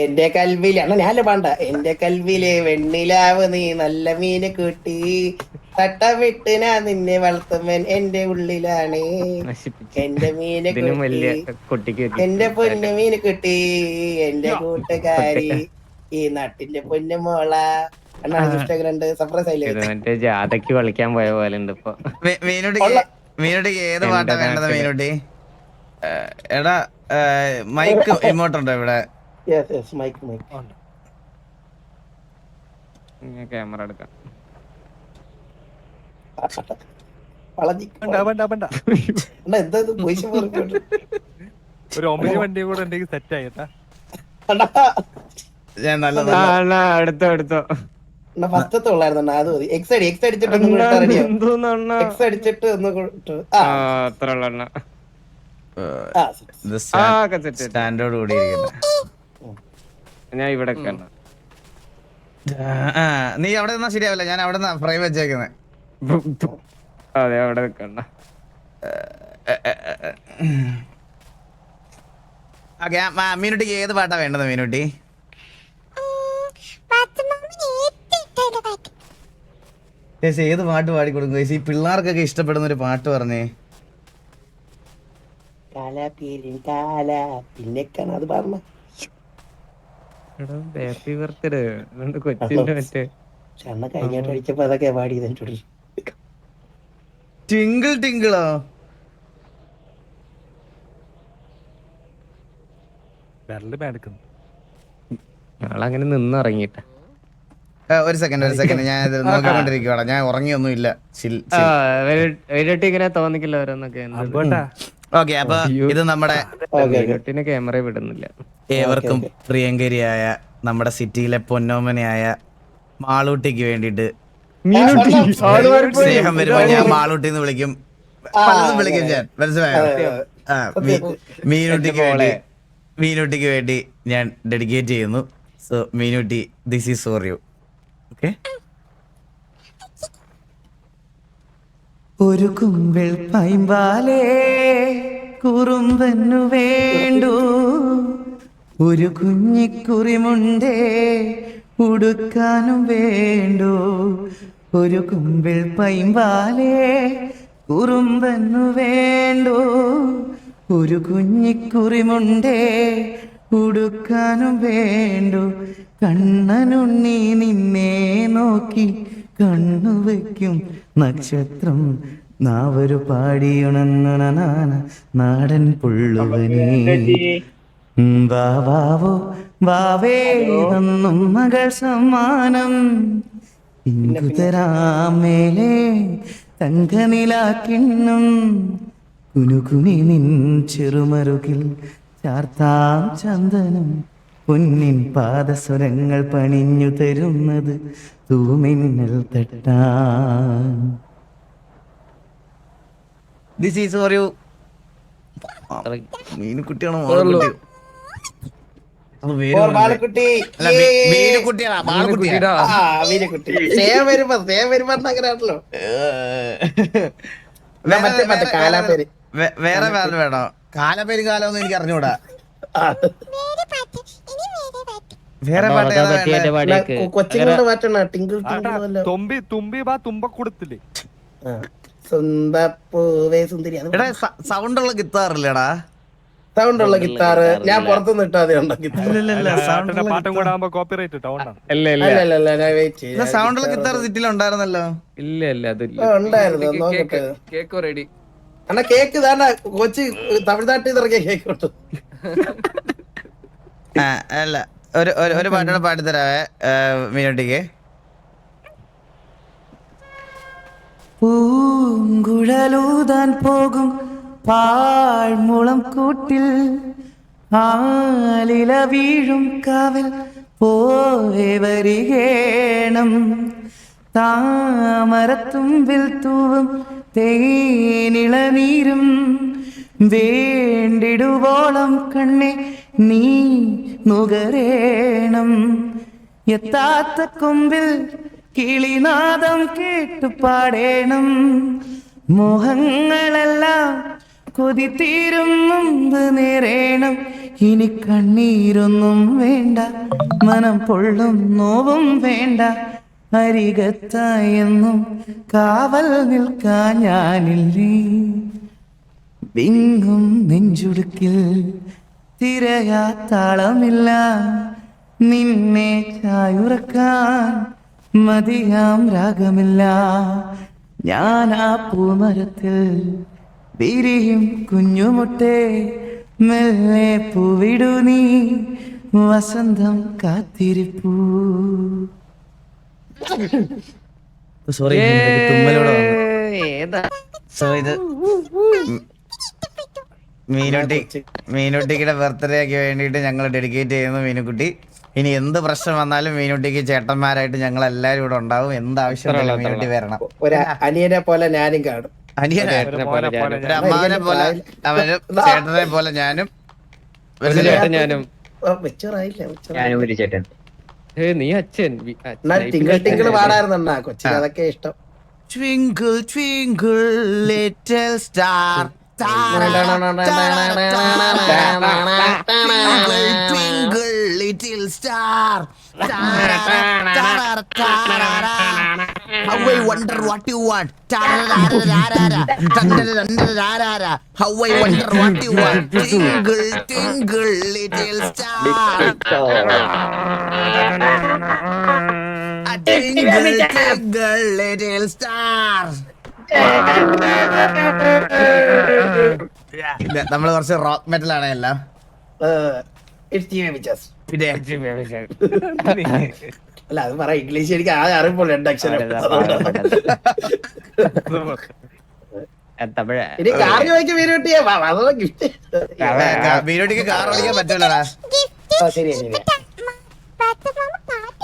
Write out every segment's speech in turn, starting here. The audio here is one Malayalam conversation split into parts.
എന്റെ കൽവിൽ അണ്ണ ഞാനല്ലേ പാണ്ട. എന്റെ കൽവിൽ വെണ്ണിലാവ് നീ നല്ല മീന് കൂട്ടി. തട്ട വിട്ട് ഞാൻ നിന്നെ വളർത്തുമ്പൻ എന്റെ ഉള്ളിലാണ്. എന്റെ മീന് കിട്ടി. എന്റെ പൊന്നു മീന് കിട്ടി. എന്റെ കൂട്ടുകാരി ഈ നാട്ടിന്റെ പൊന്നു മോള. അണ്ണാ സർപ്രൈസ് ആയില്ലേ? മറ്റേ ജാഥക്ക് കളിക്കാൻ പോയ പോലെ ഉണ്ട് ഇപ്പൊ. മീനുട്ടിക്ക് ഏത് പാട്ടാ വേണ്ടത്. മീനുട്ടി? എടാ മൈക്ക് ഇമോട്ടുണ്ടോ ഇവിടെ. Yes yes mike mike camera എടുക്കാം. എന്താ ഇത് പൈസ പോയിട്ട് ഒരു ഒമ്പത് വണ്ടി കൂടെ ഉണ്ടെങ്കിൽ സെറ്റ് ആയിട്ടാ ഞാൻ നല്ല എടുത്തോ അണ്ണാ ഫസ്റ്റത്തെ ഉള്ളായിരുന്നു അത് മതി. എക്സ് അടി എക്സ് അടിച്ചിട്ട് ഒന്നും എക്സ് അടിച്ചിട്ട് ഒന്ന് അത്ര സ്റ്റാൻഡോട് കൂടി ഇരിക്കുന്ന ഞാൻ ഇവിടെ നീ അവിടെ നിന്നാ ശരിയാവില്ല. ഞാൻ അവിടെ നിന്നാ ഫ്രൈ വെച്ചേക്കുന്നത് അതെ അവിടെ നിൽക്കണ്ട മീനുട്ടിക്ക് ഏത് പാട്ടാ വേണ്ടത് മീനുട്ടി? ചേച്ചി ഏത് പാട്ട് പാടി കൊടുക്കും? ചേച്ചി ഈ പിള്ളേർക്കൊക്കെ ഇഷ്ടപ്പെടുന്ന ഒരു പാട്ട് പറഞ്ഞേ. കാല പിന്നെ അത് പറഞ്ഞ ഹാപ്പി ബർത്ത്ഡേ അതുകൊണ്ട് കൊച്ചിന്റെ മറ്റേ അണ്ണ അടിച്ചപ്പോ അതൊക്കെ ടിങ്കിൾ ടിങ്കിളോ വിരൽ ഞങ്ങളങ്ങനെ നിന്നിറങ്ങിട്ട ഒരു സെക്കൻഡ് ഒരു സെക്കൻഡ് ഞാൻ ഇത് നോക്കിക്കൊണ്ടിരിക്കുവാടാ ഞാൻ ഉറങ്ങിയൊന്നും ഇല്ല ആ വെരിട്ടി ഇങ്ങനെ തോന്നിക്കില്ല ഓരോന്നൊക്കെ ഓക്കെ അപ്പൊ ഇത് നമ്മുടെ ക്യാമറ വിടുന്നില്ല. ഏവർക്കും പ്രിയങ്കരിയായ നമ്മുടെ സിറ്റിയിലെ പൊന്നോമനയായ മാളൂട്ടിക്ക് വേണ്ടിയിട്ട് സ്നേഹം വരുമ്പോ ഞാൻ മാളൂട്ടി എന്ന് വിളിക്കും. പലതും വിളിക്കും ഞാൻ. മനസ്സിലായോ? ആ, മീനുട്ടിക്ക് വേണ്ടി മീനുട്ടിക്ക് വേണ്ടി ഞാൻ ഡെഡിക്കേറ്റ് ചെയ്യുന്നു. So Meenutty this is for you okay ഒരു കുമ്പിൾ പൈമ്പാലേ കുറുമ്പന്നു വേണ്ടു. ഒരു കുഞ്ഞിക്കുറിമുണ്ടേ ഉടുക്കാനും വേണ്ടു. ഒരു കുമ്പിൾ പൈമ്പാലേ കുറുമ്പന്നു വേണ്ടു. ഒരു കുഞ്ഞിക്കുറിമുണ്ടേ ഉടുക്കാനും വേണ്ടു. കണ്ണനുണ്ണി നിന്നെ നോക്കി കണ്ണു വയ്ക്കും. നക്ഷത്രം നാവൊരു പാടിയുണങ്ങണനാണ് നാടൻ പുള്ളുവനേ. വാവോ വാവേ തന്നും മകൾ സമ്മാനം. ഇങ്കുതരാമേലെ തങ്കനിലാക്കിണ്ണും കുനുകുനി നിൻ ചെറുമറുകിൽ ചാർത്താം ചന്ദനം. പൊന്നിൻ പാദസ്വരങ്ങൾ പണിഞ്ഞു തരുന്നത് തൂമിന്നൽ തട്ടാൻ. ദിസ് ഈസ് ഫോർ യു മീനുകുട്ടിയാണോ വേറെ- വേറെ- കാലാപ്പേര്. വേറെ പേര് വേണോ? കാലപ്പേര് കാലമൊന്നും എനിക്ക് അറിഞ്ഞൂടാ. വേറെ പാട്ട് ഏതാ വേണ്ടേ? അണ്ണാ, കൊ- കൊച്ചിങ്ങളുടെ പാട്ടാണ് ടിങ്കിൾ ടിങ്കിൾ തുമ്പി തുമ്പി ബാ തുമ്പ കൊടുത്തില്ലേ? സുന്ദപ്പൂവേ സുന്ദരി. അത് എടാ സൗണ്ട് ഉള്ള ഗിത്താർ ഇല്ലടാ സൗണ്ട് ഉള്ള ഗിത്താറ്. ഞാൻ പുറത്തുനിന്ന് ഇട്ടാ മതി ഉണ്ടോ? ഗിത്താർ സൗണ്ട് ഉള്ള ഗിത്താർ സിറ്റിൽ ഉണ്ടായിരുന്നല്ലോ ഇല്ല ഇല്ല അതില്ല. ഉണ്ടായിരുന്നു. കേക്ക് റെഡി അണ്ണാ കേക്ക് താണ്ട കൊച്ചി തമിഴ്നാട്ടിൽ നിന്ന് ഇറങ്ങിയ കേക്ക് കിട്ടും അല്ല. ഒരു ഒരു- ഒരു പാട്ടോടെ പാടിത്തരാവേ മീനോട്ടിക്ക്. പൂങ്കുഴലൂതാൻ പോകും പാഴ്മുളം കൂട്ടിൽ. ആലില വീഴും കാവൽ പോയി വരികേണം. താമരത്തുമ്പിൽ തൂവും തേനിളനീരും. വേണ്ടിടുവോളം കണ്ണെ നീ നുകരേണം എത്താത്ത കൊമ്പിൽ കിളിനാദം കേട്ടു പാടേണം. മോഹങ്ങളെല്ലാം കൊതി തീരും മുമ്പ് നേരേണം. ഇനി കണ്ണീരൊന്നും വേണ്ട മനം പൊള്ളും നോവും വേണ്ട. അരികത്തായെന്നും കാവൽ നിൽക്കാൻ ഞാനില്ലേ. വിങ്ങും നെഞ്ചുടുക്കിൽ തിരയാ താളമില്ല നിന്നെ ചായുറക്കാൻ മതിയാം രാഗമില്ല. ഞാൻ ആ പൂമരത്തിൽ വിരിയും കുഞ്ഞുമുട്ടേ മെല്ലെ പൂവിടു നീ വസന്തം കാത്തിരിപ്പൂ. സോറി ഏതാ? സോ ഇത് മീനുട്ടി മീനുട്ടിയുടെ ബർത്ത്ഡേക്ക് വേണ്ടിയിട്ട് ഞങ്ങൾ ഡെഡിക്കേറ്റ് ചെയ്യുന്നു മീനുക്കുട്ടി. ഇനി എന്ത് പ്രശ്നം വന്നാലും മീനുട്ടിക്ക് ചേട്ടന്മാരായിട്ട് ഞങ്ങൾ എല്ലാരും ഇവിടെ ഉണ്ടാവും. എന്ത് ആവശ്യമുള്ള മീനുട്ടി വരണം. ഒരു അനിയനെ പോലെ ഞാനും കാണും. അനിയനെ? ഒരു അമ്മാവനെ പോലെ അവനും ചേട്ടനെ പോലെ ഞാനും. നീ അച്ഛൻ. ടിങ്കിൾ ടിങ്കിൾ പാടായിരുന്നാ കൊച്ചിന്. അതൊക്കെ ഇഷ്ടം. Twinkle twinkle little star star How I wonder what you want. How I wonder what you want. Twinkle, twinkle, little star. A twinkle, twinkle, little star. നമ്മൾ കുറച്ച് റോക്ക് മെറ്റൽ ആണ് എല്ലാം. പിന്നെ അല്ല അത് പറ ഇംഗ്ലീഷ് എനിക്ക് ആകെ അറിയുമ്പോൾ രണ്ടക്ഷരം തമിഴ്. ഇനി കാർ ചോദിക്കും വീര് കിട്ടിയേ അതൊക്കെ ഗിഫ്റ്റ്. ബീരോട്ടിക്ക് കാർ ഓടിക്കാൻ പറ്റില്ലടാ ശരി ശരിയാ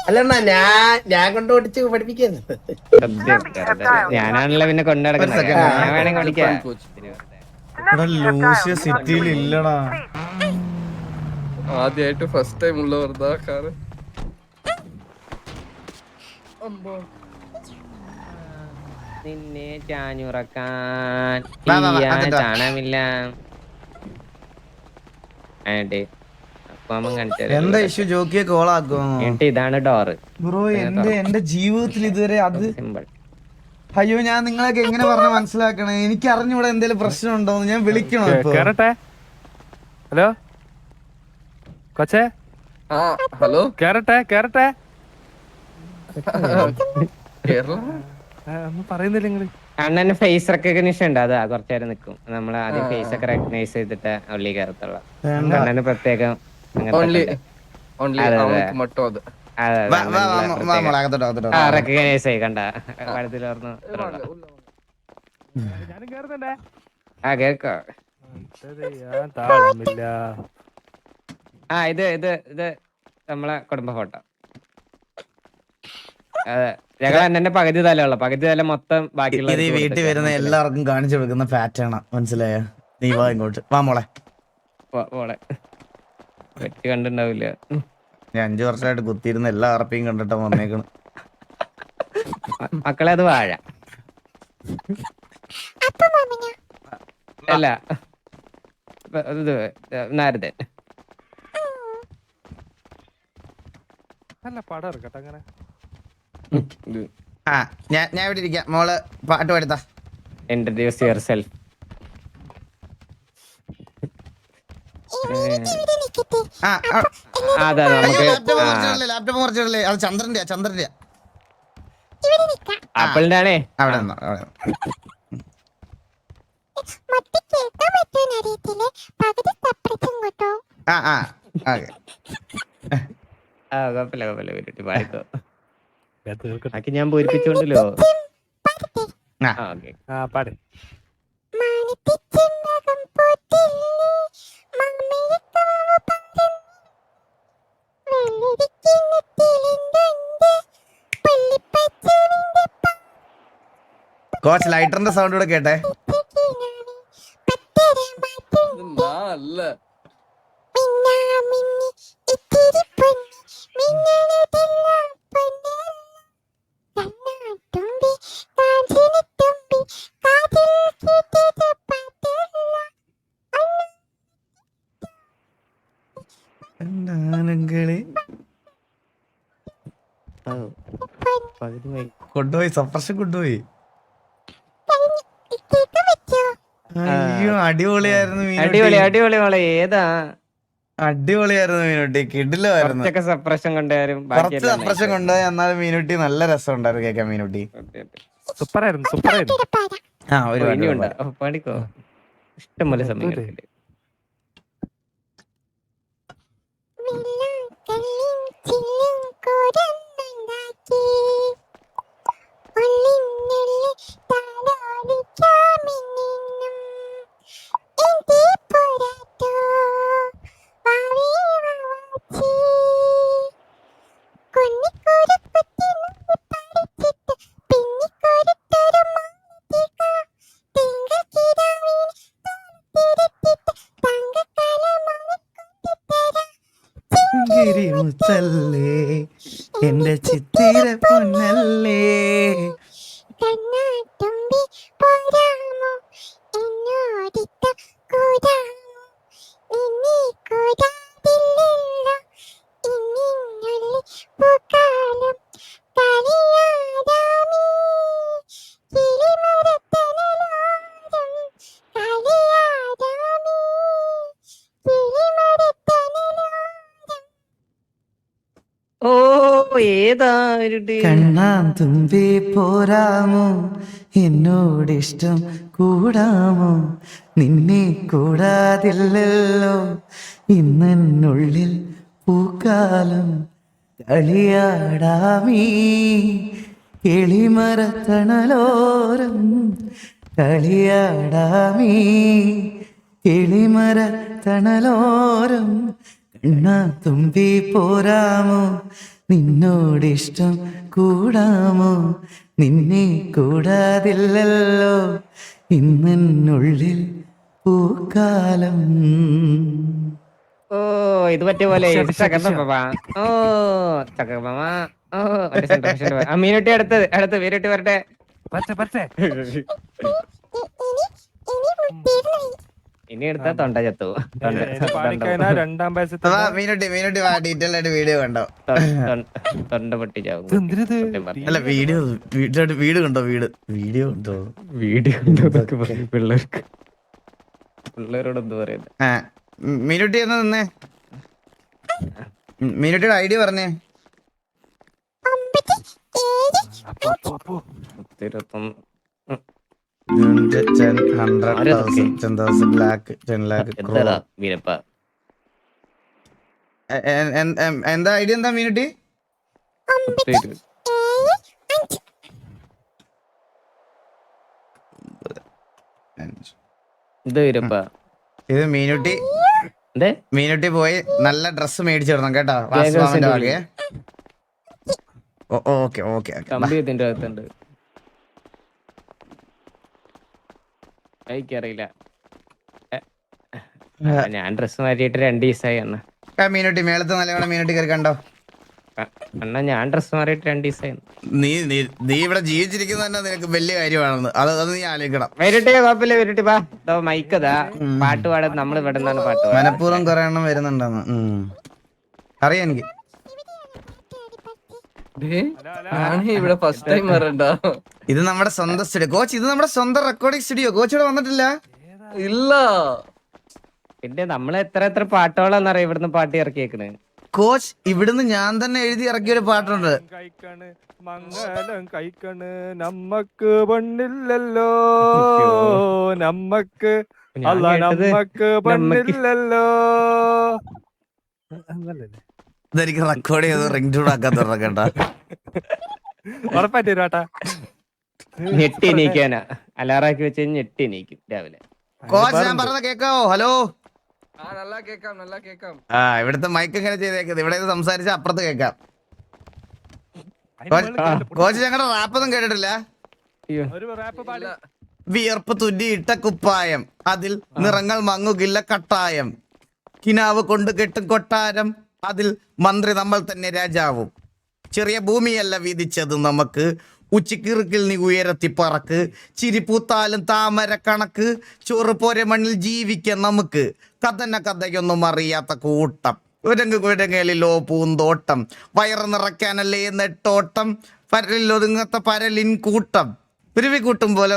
അല്ലണ്ണ ഞാൻ ഞാൻ കൊണ്ട് ഓടിച്ച് പഠിപ്പിക്കുന്നു. സത്യം, വെറുതെ. ഞാനാണല്ലോ പിന്നെ കൊണ്ടുനടക്കുന്നത് ഞാൻ വേണമെങ്കിൽ സിറ്റിയിൽ ഇല്ലടാ ആദ്യമായിട്ട് ഫസ്റ്റ് ടൈം ഉള്ള വെറുതെ കാറ് നിന്നെ ചാഞ്ഞുറക്കാൻ? ചാണമില്ല. ആണ്ടെ കാണിച്ചു എന്താ ഇഷ്യൂ? ജോക്കിയെ എന്നിട്ട് ഇതാണ് ഡോറ്. ബ്രോ എന്റെ എന്റെ ജീവിതത്തിൽ ഇതുവരെ അത് സിമ്പിൾ അയ്യോ ഞാൻ നിങ്ങളൊക്കെ എങ്ങനെ പറഞ്ഞ മനസ്സിലാക്കണേ? എനിക്ക് അറിഞ്ഞൂടെ എന്തെങ്കിലും പ്രശ്നം ഉണ്ടോ ഞാൻ വിളിക്കണോ കേറട്ടെ. ഹലോ? കൊച്ചേ? ആ ഹലോ? കേറട്ടെ കേറട്ടെ. കേരള പറയുന്നില്ല നിങ്ങൾ. അണ്ണന് ഫേസ് റെക്കഗ്നിഷൻ ഉണ്ട്. അതാ കുറച്ചു നിക്കും. നിൽക്കും നമ്മൾ ആദ്യം ഫേസ് ഒക്കെ റെക്കഗ്നൈസ് ചെയ്തിട്ട് ഉള്ളി കയറത്തുള്ളൂ. അണ്ണന് പ്രത്യേകം ഓൺലി. ഓൺലി. അവൾക്ക് മട്ടും അത്. മോളെ, ആ റെക്കഗ്നൈസ് കണ്ട. കേക്കോ ആ ഇത് ഇത് ഇത് നമ്മളെ കുടുംബ ഫോട്ടോ. അതെ. ഞങ്ങൾ എന്നെ പകുതി തലയുള്ള പകുതി തല മൊത്തം ബാക്കിയുള്ള ഇത് വീട്ടിൽ വരുന്ന എല്ലാവർക്കും കാണിച്ചു കൊടുക്കുന്ന പാറ്റേൺ മനസ്സിലായോ? നീ വാ ഇങ്ങോട്ട്. വാ മോളെ. പോളെ. വെട്ടി കണ്ടിണ്ടാവില്ല. ഞാൻ അഞ്ചു വർഷമായിട്ട് കുത്തിയിരുന്ന എല്ലാ അറപ്പിയും കണ്ടിട്ടാ വന്നേക്കണ്. മക്കളെ അത് വാഴ. അല്ല. ഇത് നാരദൻ. നല്ല പടം ഇറക്കട്ടെ അങ്ങനെ. ആ ഞാൻ ഞാൻ ഇവിടെ ഇരിക്കാം. മോൾ പാട്ട് പാടുത്താ. Introduce യുവർ ആ അതെ ലാപ്ടോപ്പ് കുറച്ചിടല്ലേ ലാപ്ടോപ്പ് കുറച്ചിടല്ലേ അത് ചന്ദ്രന്റെ ചന്ദ്രന്റെ ആപ്പിളിന്റെ ആണേ അവിടെ നിന്നോ, അവിടെ ആ ആ ഓക്കെ ആ കുഴപ്പമില്ല കുഴപ്പമില്ല വീട്ടിൽ പാടിക്കോ. ഞാൻ തീർക്കട്ടെ ബാക്കി ഞാൻ പൂരിപ്പിച്ചോണ്ടല്ലോ. ആ. ആ ഓക്കെ. ആ പാട്. മാനത്തിച്ചെമ്പകം പൂത്തില്ലേ കോച്ച് ലൈറ്ററിന്റെ സൗണ്ട് കൂടെ കേട്ടെ. മിന്നാമിന്നി കൊണ്ടുപോയി സപ്രഷൻ കൊണ്ടുപോയി. അയ്യോ അടിപൊളിയായിരുന്നു അടിപൊളി അടിപൊളി മോളെ ഏതാ? അടിപൊളിയായിരുന്നു മീനുട്ടി കിഡിലായിരുന്നു സപ്രഷം സപ്രഷൻ കൊണ്ടുവരും കുറച്ച് സപ്രഷൻ കൊണ്ടുപോയി എന്നാലും മീനുട്ടി നല്ല രസം ഉണ്ടായിരുന്നു കേൾക്കാൻ മീനുട്ടി. സൂപ്പറായിരുന്നു സൂപ്പറായിരുന്നു. ആ ഒരു ഇനിയുണ്ട്. ഓ, ഇഷ്ടംപോലെ ഇഷ്ടം പോലെ സമയം കണ്ണാൻ തുമ്പി പോരാമോ? എന്നോടിഷ്ടം കൂടാമോ? നിന്നെ കൂടാതില്ലല്ലോ. ഇന്നുള്ളിൽ പൂക്കാലം കളിയാടാമീ. എളിമരത്തണലോരം കളിയാടാമീ. എളിമരത്തണലോരം കണ്ണാ തുമ്പി പോരാമോ? നിന്നോടിഷ്ടം കൂടാമോ? നിന്നെ കൂടാതില്ലല്ലോ. ഇന്നുള്ളിൽ പൂക്കാലം. ഓ ഇത് പറ്റിയ പോലെ ഓ ഓ മീനുട്ടി അടുത്തത് അടുത്ത് മീനുട്ടി വരട്ടെ. പറ്റേ പറ്റേ ഇനി എടുത്താ തൊണ്ട ചത്തു. പാടിക്കഴിഞ്ഞാൽ രണ്ടാം വയസ്സത്തെ മീനുട്ടി മീനുട്ടി വാ ഡീറ്റെയിൽ ആയിട്ട് വീഡിയോ കണ്ടോ? തൊണ്ട- എന്തിനത് അല്ല വീഡിയോ വീട്ടിലോട്ട് വീട് കണ്ടോ വീട്? വീഡിയോ കണ്ടോ? വീഡിയോ കണ്ടോ പറയും. പിള്ളേർക്ക്. പിള്ളേരോട് എന്ത് പറയുന്നത് മീനുട്ടി എന്ന് നിന്നേ? മീനുട്ടിയുടെ ഐഡിയ പറഞ്ഞേ. ഒമ്പത് എന്താ ഐഡിയ എന്താ മീനുട്ടി? ഇത് മീനുട്ടി. മീനുട്ടി പോയി നല്ല ഡ്രസ് മേടിച്ചു തരണം കേട്ടോ വകയെ ഓക്കെ ഓക്കെ എനിക്കറിയില്ല. ഞാൻ ഡ്രസ് മാറ്റിയിട്ട് രണ്ട് ദിവസമായി അന്ന് മീനുട്ടി മേളത്ത് നല്ലവണ്ണം മീനുട്ടി കയറി കണ്ടോ അണ്ണ ഞാൻ ഡ്രസ് മാറിയിട്ട് രണ്ട് ദിവസമായി നീ നീ- നീ ഇവിടെ ജീവിച്ചിരിക്കുന്ന തന്നെ നിനക്ക് വലിയ കാര്യമാണെന്ന്. അത് അത് നീ ആലോചിക്കണം. വരട്ടെ കുഴപ്പമില്ല വരട്ടെ പാ ഇതോ. മൈക്കതാ പാട്ട് പാടാൻ നമ്മൾ ഇവിടെ നിന്നാണ് പാട്ട്. മനഃപൂർവം കുറെ എണ്ണം വരുന്നുണ്ടെന്ന്. അറിയാം എനിക്ക്? ഇവിടെ ഫസ്റ്റ് ടൈം വരണ്ട. ഇത് നമ്മുടെ സ്വന്തം സ്റ്റുഡിയോ. കോച്ച് ഇത് നമ്മുടെ സ്വന്തം റെക്കോർഡിംഗ് സ്റ്റുഡിയോ കോച്ച് ഇവിടെ വന്നിട്ടില്ല? ഇല്ല. പിന്നെ നമ്മൾ എത്ര എത്ര പാട്ടുകളാന്നറിയ ഇവിടുന്ന് പാട്ട് ഇറക്കിയേക്കണ്? കോച്ച് ഇവിടുന്ന് ഞാൻ തന്നെ എഴുതി ഇറക്കിയ ഒരു പാട്ടുണ്ട്. മംഗളം മംഗലം കഴിക്കണ്. നമ്മക്ക് പെണ്ണില്ലല്ലോ. നമ്മക്ക് അല്ല നമ്മക്ക് പെണ്ണില്ലല്ലോ. ഇതെനിക്ക് റെക്കോർഡ് ചെയ്ത് റിംഗ് ടൂൺ ആക്കാൻ തുടങ്ങണ്ട. ഉറപ്പായിട്ട് കേട്ടാ ഞെട്ടി എണീക്കാനാ. അലാറാക്കി വെച്ച് കഴിഞ്ഞ് ഞെട്ടി എണീക്കും രാവിലെ. കോച്ച് ഞാൻ പറഞ്ഞ കേക്കാവോ? ഹലോ ആ കേക്കാം നല്ല കേക്കാം. ആ ഇവിടുത്തെ മൈക്ക് എങ്ങനെ ചെയ്തേക്കുന്നത്. ഇവിടെ സംസാരിച്ച അപ്പുറത്ത് കേക്കാം കോച്ച് ഞങ്ങളുടെ റാപ്പൊന്നും കേട്ടിട്ടില്ല? വിയർപ്പ് ഒരു ഇട്ട കുപ്പായം. അതിൽ നിറങ്ങൾ മങ്ങുകില്ല കട്ടായം. കിനാവ് കൊണ്ട് കെട്ടും കൊട്ടാരം. അതിൽ മന്ത്രി നമ്മൾ തന്നെ രാജാവും. ചെറിയ ഭൂമിയല്ല വിധിച്ചത് നമുക്ക്. ഉച്ചക്കിറുക്കിൽ നീ ഉയരത്തി പറക്ക്. ചിരിപ്പൂത്താലും താമര കണക്ക്. ചോറ് പോരെ മണ്ണിൽ ജീവിക്കാൻ നമുക്ക്. കഥന കഥയൊന്നും അറിയാത്ത കൂട്ടം. കുരങ്ങ് കുരങ്ങലിലോ പൂന്തോട്ടം. വയറ് നിറയ്ക്കാനല്ലേ നെട്ടോട്ടം. പരലിൽ ഒതുങ്ങാത്ത പരലിൻ കൂട്ടം. ഉരുവി കൂട്ടും പോലെ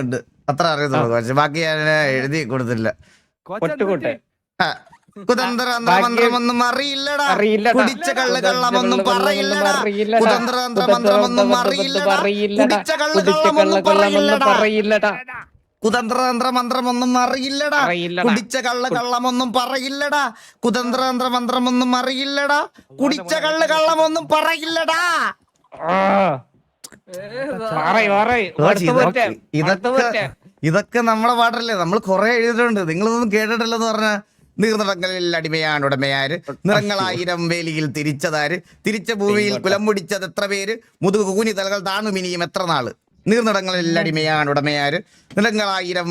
ഉണ്ട് അത്ര അറിയത്തുള്ളൂ. പക്ഷെ ബാക്കി ഞാൻ എഴുതി കൊടുത്തില്ല. അറിയില്ലടാ. കുടിച്ച കള്ള് കള്ളമൊന്നും പറയില്ലടാ. അറിയില്ലടാ. മന്ത്രമൊന്നും അറിയില്ലടാ. അറിയില്ലടാ. കുടിച്ച കള്ള് കള്ളമൊന്നും പറയില്ലടാ. പറയില്ലടാ. മന്ത്രമൊന്നും അറിയില്ലടാ. കുടിച്ച കള്ള് കള്ളമൊന്നും പറയില്ലടാ. കുതന്ത്ര മന്ത്രമൊന്നും അറിയില്ലടാ. കുടിച്ച കള്ള് കള്ളമൊന്നും പറയില്ലടാ. ഇതൊക്കെ. ഇതൊക്കെ നമ്മളെ പാട്ടല്ലേ നമ്മൾ കൊറേ എഴുതിയിട്ടുണ്ട്. നിങ്ങളൊന്നും കേട്ടിട്ടില്ലെന്ന് പറഞ്ഞ നീർനിടങ്ങളിൽ അടിമയാണ് ഉടമയാര്. നിറങ്ങളായിരം വേലിയിൽ തിരിച്ചതാര്. തിരിച്ച ഭൂമിയിൽ കുലം മുടിച്ചത് എത്ര പേര്? മുതുകു കൂനി തലകൾ താണുമിനിയും എത്ര നാൾ? നീർനിടങ്ങളിൽ അടിമയാണ് ഉടമയാര്. നിറങ്ങളായിരം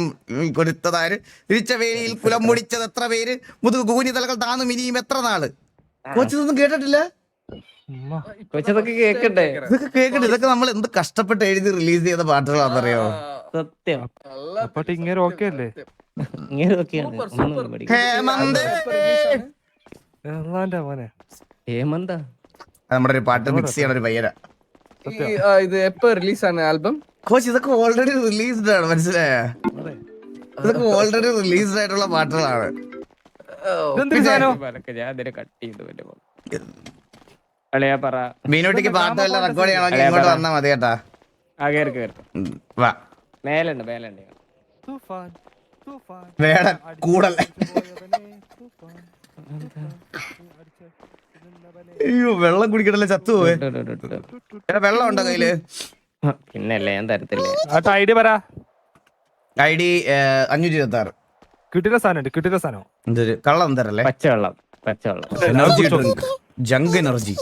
കൊടുത്തതാര് തിരിച്ച വേലിയിൽ കുലം മുടിച്ചത് എത്ര പേര്? മുതുകു കൂനി തലകൾ താണുമിനിയും എത്ര നാൾ? കൊച്ചിതൊന്നും കേട്ടിട്ടില്ല? കേക്കട്ടെ? ഇതൊക്കെ ഇതൊക്കെ നമ്മൾ എന്ത് കഷ്ടപ്പെട്ട് എഴുതി റിലീസ് ചെയ്ത പാട്ടുകളാണെന്നറിയോ? സത്യം. ഇങ്ങനെ ഓക്കെ അല്ലേ? നമ്മുടെ ഒരു പാട്ട് മിക്സ് ചെയ്യണ ഒരു പയ്യന. ഇത് എപ്പോ റിലീസാണ് ആൽബം കോച്ച് ഇതൊക്കെ ഓൾറെഡി റിലീസ്ഡ് ആണ് മനസ്സിലായ? ഇതൊക്കെ ഓൾറെഡി റിലീസ്ഡ് ആയിട്ടുള്ള പാട്ടുകളാണ്. മീനോട്ടിക്ക് പാട്ട് വല്ല റെക്കോർഡ് ചെയ്യണമെങ്കിൽ ഇങ്ങോട്ട് വന്നാ മതി കേട്ടാ. മേലുണ്ട് മേലുണ്ട്. തൂഫാൻ. വേടൻ കൂടല്ലേ അയ്യോ വെള്ളം കുടിക്കണല്ലേ ചത്തുപോയെ എടാ വെള്ളം ഉണ്ടോ കയ്യിൽ? പിന്നല്ലേ ഞാൻ തരത്തില്ലേ. ഐ ഡി പറ. ഐ ഡി അഞ്ഞൂറ്റി ഇരുപത്തി ആറ് കിട്ടിയ സാധനം കിട്ടിയ സാധനം. എന്തൊരു കള്ളം തരല്ലേ? പച്ചവെള്ളം പച്ചവെള്ളം energy drink junk energy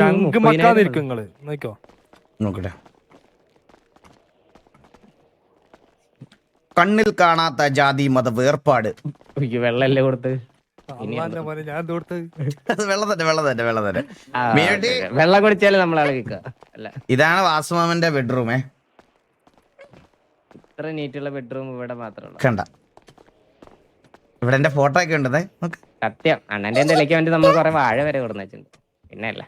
junk മക്കാതിരിക്കും നിങ്ങൾ നോക്കോ നോക്കട്ടെ. കണ്ണിൽ കാണാത്ത ജാതി മത വേർപാട്. വെള്ളല്ലേ കൊടുത്ത്? വെള്ളം തന്നെ വെള്ളം തന്നെ വെള്ളം തന്നെ. വെള്ളം കുടിച്ചാലും നമ്മളാളെ കേൾക്കുക ഇതാണ് വാസുമാമന്റെ ബെഡ്റൂമേ. ഇത്ര നീറ്റുള്ള ബെഡ്റൂം ഇവിടെ മാത്രമേ ഉള്ളൂ. കണ്ട. ഇവിടെ എന്റെ ഫോട്ടോ ഒക്കെ ഉണ്ടതേ നോക്ക്. സത്യം. അണ്ണന്റെ എന്തെങ്കിലും വേണ്ടി നമ്മൾ കുറെ വാഴ വരെ കൊടുന്ന് വെച്ചിട്ടുണ്ട്. പിന്നെ അല്ല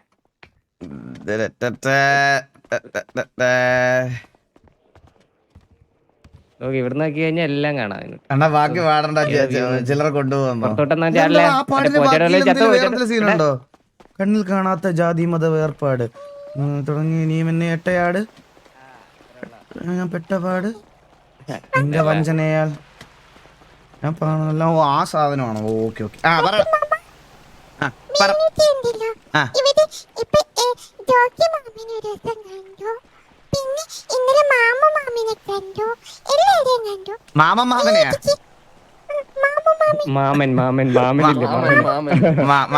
നോക്കി ഇവിടെ നോക്കി കഴിഞ്ഞാൽ എല്ലാം കാണാം. അണ്ണാ ബാക്കി പാടണ്ട ചെ- ചെ- ചിലർ കൊണ്ടുപോകുന്നു പുറത്തോട്ടൊന്നും ചാടില്ല. ആ പാട്ടിന്റെ മറ്റേ പോച്ചയുടെ ഉള്ളിൽ ചത്ത ബാക്കിയിൽ പോച്ചയുടെ- സീനുണ്ടോ? കണ്ണിൽ കാണാത്ത ജാതി മത വേർപാട്. തുടങ്ങി നീ എന്നെ എട്ടയാട്. ഞാൻ പെട്ടപാട് നിന്റെ വഞ്ചനയാൽ ഞാൻ പറഞ്ഞല്ലോ ഓ ആ സാധനമാണോ? Okay okay. ആ പറ. പിന്നെ ഇന്നലെ മാമ മാമിനെ കണ്ടു. എല്ലാരെയും മാമനെയാ? ഉം, മാമ മാമി മാമൻ മാമൻ മാമനില്ലേ മാമൻ മാമൻ. മാമൻ മാമ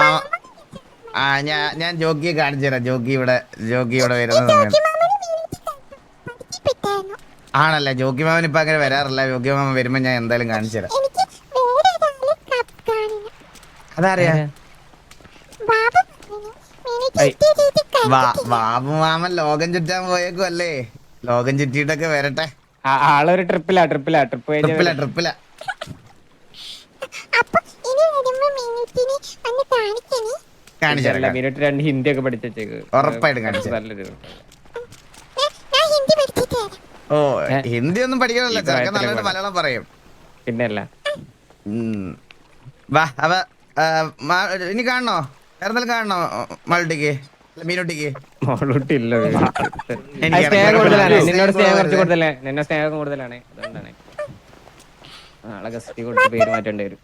ആ ഞാൻ ഞാൻ ജോക്കിയെ കാണിച്ചു തരാം ജോഗി ഇവിടെ ജോഗി ഇവിടെ വരുന്ന സമയത്ത് ആണല്ലേ ജോഗി മാമൻ ഇപ്പൊ അങ്ങനെ വരാറില്ല. ജോഗി മാമൻ വരുമ്പോ ഞാൻ എന്തായാലും കാണിച്ചു തരാം അതറിയാ ബാബ മാമൻ ലോകം ചുറ്റാൻ പോയേക്കും അല്ലേ ലോകം ചുറ്റിയിട്ടൊക്കെ വരട്ടെ. ആളൊരു ട്രിപ്പിലാ ട്രിപ്പിലാ ട്രിപ്പ് ട്രിപ്പില ട്രിപ്പില. അപ്പൊ ഇനി വരുമ്പോ മിനിറ്റിനെ ഒന്ന് കാണിക്കണേ. കാണിച്ചു തരാം മിനിറ്റ് രണ്ട് ഹിന്ദി ഒക്കെ പഠിച്ചേക്ക് വെച്ചേക്ക് ഉറപ്പായിട്ടും കാണിച്ചു നല്ലൊരു ഞാൻ- ഹിന്ദി പഠിച്ചിട്ട് ഓ? ഹിന്ദി ഒന്നും പഠിക്കണല്ലോ ചെറുക്കൻ നല്ലൊരു മലയാളം പറയും. പിന്നെല്ല വാ അവ ഇനി കാണണോ? വേറെന്തെങ്കിലും കാണണോ മൾട്ടിക്ക്? മീനൊട്ടിക്ക്. മോളൂട്ടില്ല എനിക്ക് സ്നേഹം കൂടുതലാണ്. നിന്നോട് സ്നേഹം സ്നേഹം കുറച്ച് കൂടുതലേ. നിന്നെ സ്നേഹം കൂടുതലാണ്. അതുകൊണ്ടാണ്. നാളെ ഗസ്റ്റി കൊടുത്ത് പേര് മാറ്റേണ്ടി വരും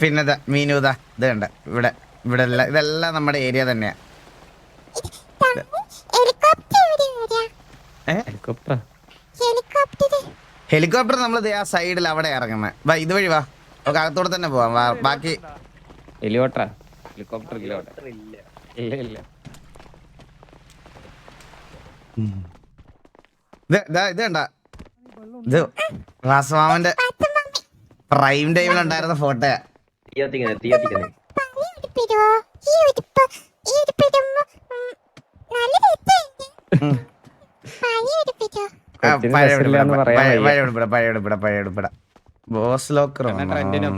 പിന്നെ ദാ ഇത് കണ്ട. ഇവിടെ ഇവിടെ എല്ലാം ഇതെല്ലാം നമ്മുടെ ഏരിയ തന്നെയാ. ഹെലികോപ്റ്റർ. ഹെലികോപ്റ്റർ ഹെലികോപ്റ്റർ നമ്മൾ ആ സൈഡിൽ അവിടെ ഇറങ്ങുന്നത് വാ ഇതുവഴി വാ. നമുക്ക് അകത്തോടെ തന്നെ പോവാം. ബാക്കി ഹെലികോപ്റ്ററാ? ഹെലികോപ്റ്റർ ഇല്ല. ഇല്ല ഇല്ല. ഇത് പ്രൈം ടൈമിൽ ഉണ്ടായിരുന്ന ഫോട്ടോയാ ബോസ് ലോക്കർ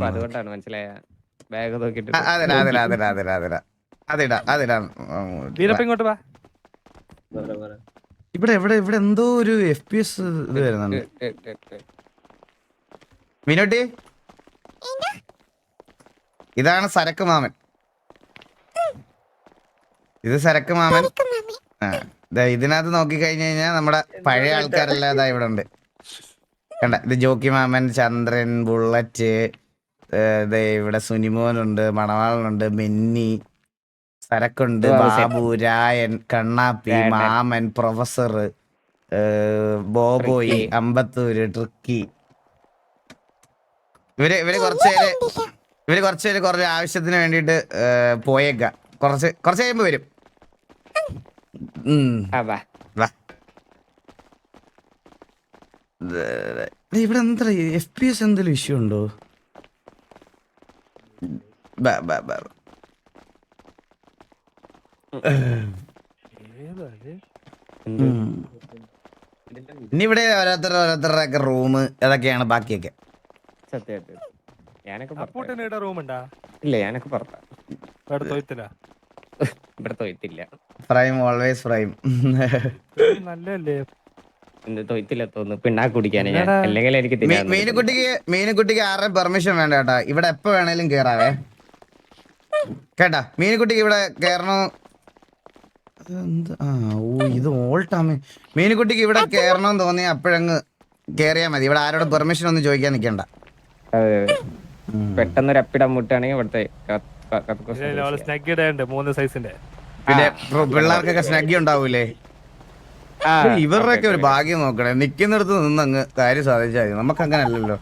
അതുകൊണ്ടാണ് മനസ്സിലായ. ബാഗ് നോക്കിട്ട് അതെ അതില അതില അതില അതില അതിടാം അതിടാം. വീരപ്പ ഇങ്ങോട്ട് വാ. ഇവിടെ ഇവിടെ ഇവിടെ എന്തോ ഒരു എഫ് പി എസ് ഇത് വരുന്നുണ്ട്. മിനോട്ടി? ഇതാണ് സരക്ക് മാമൻ. ഇത് സരക്ക് മാമൻ. മാമി ആ ദേ ഇതിനകത്ത് നോക്കിക്കഴിഞ്ഞു കഴിഞ്ഞാൽ നമ്മുടെ പഴയ ആൾക്കാരെല്ലാം ഇതാ ഇവിടെ ഉണ്ട്. കണ്ട ഇത് ജോക്കി മാമൻ ചന്ദ്രൻ ബുള്ളറ്റ് ദേ ഇവിടെ സുനിമോനുണ്ട് മണവാളനുണ്ട് മിന്നി സരക്കുണ്ട് ബാബു. രായൻ കണ്ണാപ്പി മാമൻ പ്രൊഫസർ ബോബോയ്. അമ്പത്തൂര് ട്രിക്കി. ഇവർ ഇവർ കുറച്ച് പേര് ഇവർ കുറച്ച് പേര് കുറച്ച് ആവശ്യത്തിന് വേണ്ടിട്ട് പോയേക്ക. കുറച്ച് കുറച്ച് കഴിയുമ്പോ വരും. ഇവിടെ എന്താ എഫ് പി എസ് എന്തെങ്കിലും ഇഷ്യൂ ഉണ്ടോ? ബാ, ബാ, ബാ. ഇനി ഇവിടെ ഓരോരുത്തർ ഓരോരുത്തരുടെ ഒക്കെ റൂം അതൊക്കെയാണ് ബാക്കിയൊക്കെ. സത്യമായിട്ട് ഞാനൊക്കെ റൂം ഉണ്ടാ? ഇല്ല ഞാനൊക്കെ പുറത്താ. ഇവിടെ തൊയ്ത്തില്ല ഇവിടെ തൊയ്ത്തില്ല പ്രൈം ഓൾവേസ് പ്രൈം നല്ലല്ലേ എന്ത് തൊയ്ത്തില്ല തോന്നുന്നു. പിണ്ണാ കുടിക്കാന് ഞാൻ. ഇല്ലടാ. അല്ലെങ്കിൽ എനിക്ക് തിന്നാൻ മീനുകുട്ടിക്ക് ആരുടെയും പെർമിഷൻ വേണ്ട കേട്ടാ? ഇവിടെ എപ്പോ വേണേലും കേറാവേ. കേട്ടാ? മീനുകുട്ടിക്ക് ഇവിടെ കേറണോ? ആ ഓ ഇത് ഓൾട്ടാമേ മീനുകുട്ടിക്ക് ഇവിടെ കേറണമെന്ന് തോന്നി അപ്പോഴങ്ങ് കേറിയാ മതി. ഇവിടെ ആരോടും പെർമിഷൻ ഒന്നും ചോദിക്കാൻ നിക്കണ്ട. പെട്ടെന്ന് ഒരു അപ്പിടം മുട്ടാണെങ്കിൽ ഇവിടുത്തെ പിന്നെ പിള്ളേർക്കൊക്കെ സ്നഗ്ഗി ഉണ്ടാവൂലേ? ആ, ഇവരുടെയൊക്കെ ഒരു ഭാഗ്യം നോക്കണേ. നിക്കുന്നിടത്ത് നിന്ന് അങ്ങ് കാര്യം സാധിച്ചാൽ മതി. നമുക്ക് അങ്ങനെ അല്ലല്ലോ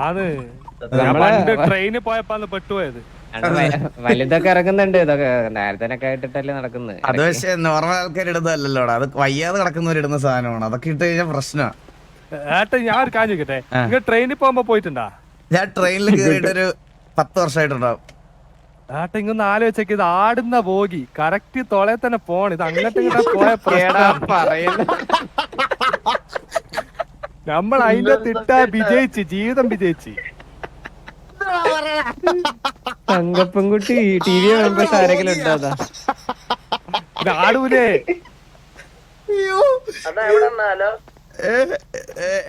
ആണ് ഓക്കേ. ഞാൻ നമ്മളെ പണ്ട് ട്രെയിനിൽ പോയപ്പോ പെട്ടുപോയത്. വലുതൊക്കെ ഇറങ്ങുന്നുണ്ട് ഇതൊക്കെ നേരത്തേനൊക്കെ ഇട്ടിട്ടല്ലേ നടക്കുന്നത് അത് പക്ഷെ നോർമൽ ആൾക്കാർ ഇടുന്നതല്ലല്ലോടാ അത് വയ്യാതെ കിടക്കുന്നവരിടുന്ന സാധനമാണ്. അതൊക്കെ ഇട്ട് കഴിഞ്ഞാൽ പ്രശ്നമാണ് ഏട്ടാ ഞാൻ ഒരു കാര്യം ചോദിക്കട്ടെ? നിങ്ങൾ ട്രെയിനിൽ പോകുമ്പോ പോയിട്ടുണ്ടാ? ഞാൻ ട്രെയിനിൽ കയറിയിട്ടൊരു പത്ത് വർഷമായിട്ടുണ്ടാവും ഏട്ടാ ഇങ്ങൊന്ന് ആലോചിച്ചേക്ക്. ഇത് ആടുന്ന പോകി കറക്റ്റ് തൊളയെ തന്നെ പോണ് ഇത് അങ്ങോട്ട് ഇങ്ങോട്ട് പോയ. പറയുന്നു. നമ്മൾ അതിന്റെ തിട്ട വിജയിച്ച് ജീവിതം വിജയിച്ച്. തങ്കപ്പെൺകുട്ടി ടി വി മെമ്പേഴ്സ് ആരെങ്കിലും ഉണ്ടാതാ ആടൂലേ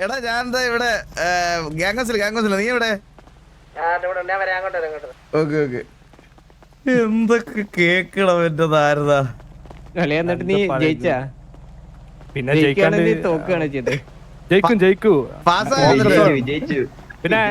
എടാ ഞാൻ എന്താ ഇവിടെ ഗ്യാങ്സിൽ ഗ്യാങ്സിൽ നീ എവിടെ? Okay okay. എന്തൊക്കെ കേക്കണം എന്റെ നാരദ. കളി എന്നിട്ട് നീ ജയിച്ചാ? പിന്നെ ജയിക്കാണ്ട് നീ തോക്കുകയാണ് ചെയ്തത്. ജയിക്കും ജയിക്കൂ. പാസ്സായ? പിന്നെ